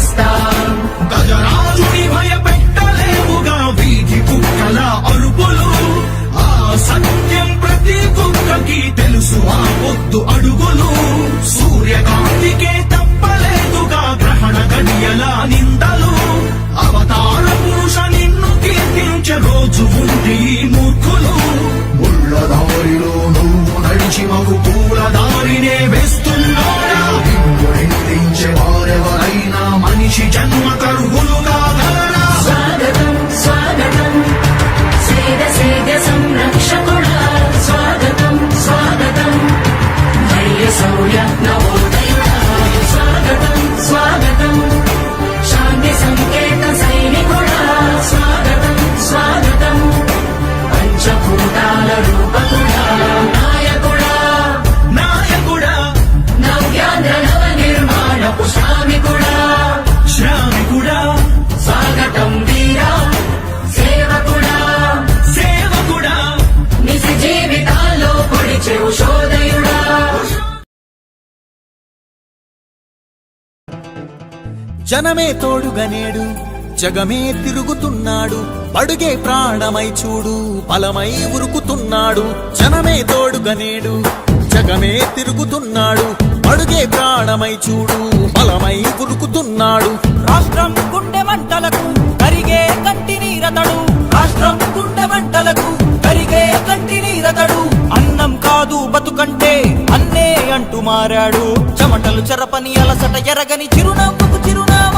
Star. జనమే తోడుగనేడు జగమే తిరుగుతున్నాడు అడుగే ప్రాణమై చూడు బలమై ఉరుకుతున్నాడు జనమే తోడుగనేడు జగమే తిరుగుతున్నాడు అడుగే ప్రాణమై చూడు బలమై ఉరుకుతున్నాడు. రాష్ట్రం గుండె మంటలకు కరిగే కంటి నీరతడు. రాష్ట్రం గుండె మంటలకు కరిగే కంటి నీరతడు. అన్నం కాదు బతుకంటే అన్నం అంటూ మారాడు. చెమటలు చెరపని అలసట ఎరగని చిరునవ్వుకు చిరునామా